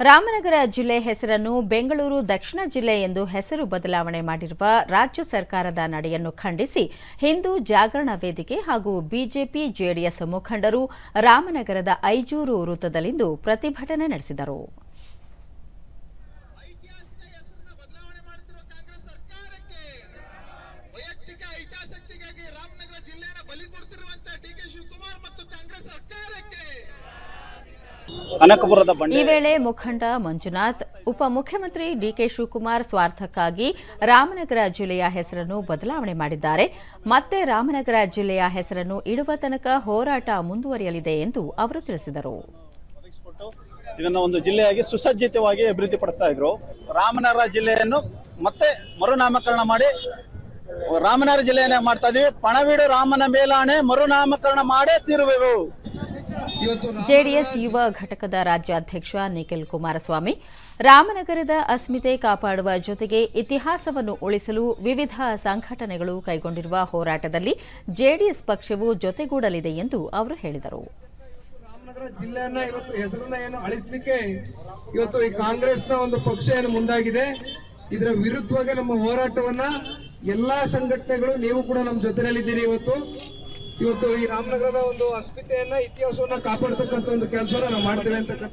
ರಾಮನಗರ ಜಿಲ್ಲೆ ಹೆಸರನ್ನು ಬೆಂಗಳೂರು ದಕ್ಷಿಣ ಜಿಲ್ಲೆ ಎಂದು ಹೆಸರು ಬದಲಾವಣೆ ಮಾಡಿರುವ ರಾಜ್ಯ ಸರ್ಕಾರದ ನಡೆಯನ್ನು ಖಂಡಿಸಿ ಹಿಂದೂ ಜಾಗರಣ ವೇದಿಕೆ ಹಾಗೂ ಬಿಜೆಪಿ ಜೆಡಿಎಸ್ ಮುಖಂಡರು ರಾಮನಗರದ ಐಜೂರು ವೃತ್ತದಲ್ಲಿಂದು ಪ್ರತಿಭಟನೆ ನಡೆಸಿದರು. ಕನಕಪುರದ ಈ ವೇಳೆ ಮುಖಂಡ ಮಂಜುನಾಥ್ ಉಪಮುಖ್ಯಮಂತ್ರಿ ಡಿಕೆ ಶಿವಕುಮಾರ್ ಸ್ವಾರ್ಥಕ್ಕಾಗಿ ರಾಮನಗರ ಜಿಲ್ಲೆಯ ಹೆಸರನ್ನು ಬದಲಾವಣೆ ಮಾಡಿದ್ದಾರೆ. ಮತ್ತೆ ರಾಮನಗರ ಜಿಲ್ಲೆಯ ಹೆಸರನ್ನು ಇಡುವ ತನಕ ಹೋರಾಟ ಮುಂದುವರಿಯಲಿದೆ ಎಂದು ಅವರು ತಿಳಿಸಿದರು. ಇದನ್ನು ಒಂದು ಜಿಲ್ಲೆಯಾಗಿ ಸುಸಜ್ಜಿತವಾಗಿ ಅಭಿವೃದ್ಧಿ ಪಡಿಸ್ತಾ ಇದ್ರು. ರಾಮನಗರ ಜಿಲ್ಲೆಯನ್ನು ಮತ್ತೆ ಮರುನಾಮಕರಣ ಮಾಡಿ ರಾಮನಗರ ಜಿಲ್ಲೆಯನ್ನೇ ಮಾಡ್ತಾ ಇದೀವಿ. ಪಣವೀಡು ರಾಮನ ಮೇಲಾಣೆ ಮರುನಾಮಕರಣ ಮಾಡೇ ತೀರುವೆವು. ಜೆಡಿಎಸ್ ಯುವ ಘಟಕದ ರಾಜ್ಯಾಧ್ಯಕ್ಷ ನಿಖಿಲ್ ಕುಮಾರಸ್ವಾಮಿ ರಾಮನಗರದ ಅಸ್ಮಿತೆ ಕಾಪಾಡುವ ಜೊತೆಗೆ ಇತಿಹಾಸವನ್ನು ಉಳಿಸಲು ವಿವಿಧ ಸಂಘಟನೆಗಳು ಕೈಗೊಂಡಿರುವ ಹೋರಾಟದಲ್ಲಿ ಜೆಡಿಎಸ್ ಪಕ್ಷವು ಜೊತೆಗೂಡಲಿದೆ ಎಂದು ಅವರು ಹೇಳಿದರು. ರಾಮನಗರ ಜಿಲ್ಲೆಯನ್ನ ಇವತ್ತು ಹೆಸರನ್ನ ಏನು ಅಳಿಸಲಿಕ್ಕೆ ಇವತ್ತು ಈ ಕಾಂಗ್ರೆಸ್ನ ಒಂದು ಪಕ್ಷ ಏನು ಮುಂದಾಗಿದೆ. ಇದರ ವಿರುದ್ಧವಾಗಿ ನಮ್ಮ ಹೋರಾಟವನ್ನ ಎಲ್ಲಾ ಸಂಘಟನೆಗಳು ನೀವು ಕೂಡ ನಮ್ಮ ಜೊತೆಯಲ್ಲಿದ್ದೀರಿ ಇವತ್ತು. ಇವತ್ತು ಈ ರಾಮನಗರದ ಒಂದು ಅಸ್ಮಿತೆಯನ್ನ ಇತಿಹಾಸವನ್ನ ಕಾಪಾಡ್ತಕ್ಕಂಥ ಒಂದು ಕೆಲಸವನ್ನ ನಾವು ಮಾಡ್ತೇವೆ ಅಂತಕ್ಕಂಥ